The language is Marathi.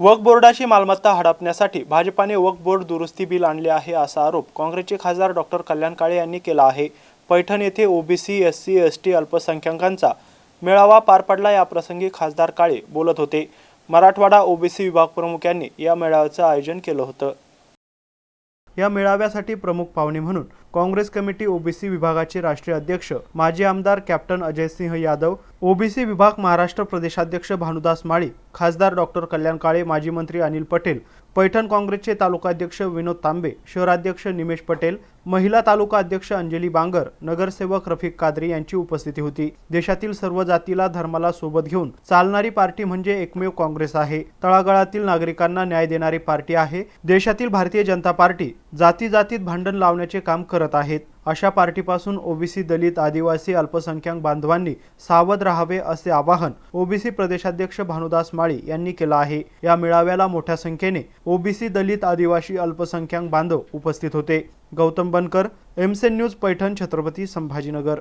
वक्फ बोर्डाची मालमत्ता हडपण्यासाठी भाजपाने वक्फ बोर्ड दुरुस्ती बिल आणले आहे असा आरोप काँग्रेसचे खासदार डॉक्टर कल्याण काळे यांनी केला आहे. पैठण येथे OBC S C S T अल्पसंख्याकांचा मेळावा पार पडला याप्रसंगी खासदार काळे बोलत होते. मराठवाडा ओबीसी विभाग प्रमुख यांनी या मेळाव्याचं आयोजन केलं होतं. या मेळाव्यासाठी प्रमुख पाहुणे म्हणून काँग्रेस कमिटी ओबीसी विभागाचे राष्ट्रीय अध्यक्ष माजी आमदार कॅप्टन अजयसिंह यादव ओबीसी विभाग महाराष्ट्र प्रदेशाध्यक्ष भानुदास माळी खासदार डॉक्टर कल्याण काळे माजी मंत्री अनिल पटेल पैठण काँग्रेसचे तालुकाध्यक्ष विनोद तांबे शहराध्यक्ष निमेश पटेल महिला तालुका अध्यक्ष अंजली बांगर नगरसेवक रफिक कादरी यांची उपस्थिती होती. देशातील सर्व जातीला धर्माला सोबत घेऊन चालणारी पार्टी म्हणजे एकमेव काँग्रेस आहे. तळागाळातील नागरिकांना न्याय देणारी पार्टी आहे. देशातील भारतीय जनता पार्टी जाती जातीत भांडण लावण्याचे काम करत आहेत. अशा पार्टीपासून ओबीसी दलित आदिवासी अल्पसंख्याक बांधवांनी सावध राहावे असे आवाहन ओबीसी प्रदेशाध्यक्ष भानुदास माळी यांनी केलं आहे. या मेळाव्याला मोठ्या संख्येने ओबीसी दलित आदिवासी अल्पसंख्याक बांधव उपस्थित होते. गौतम बनकर एमसेन न्यूज पैठण छत्रपती संभाजीनगर.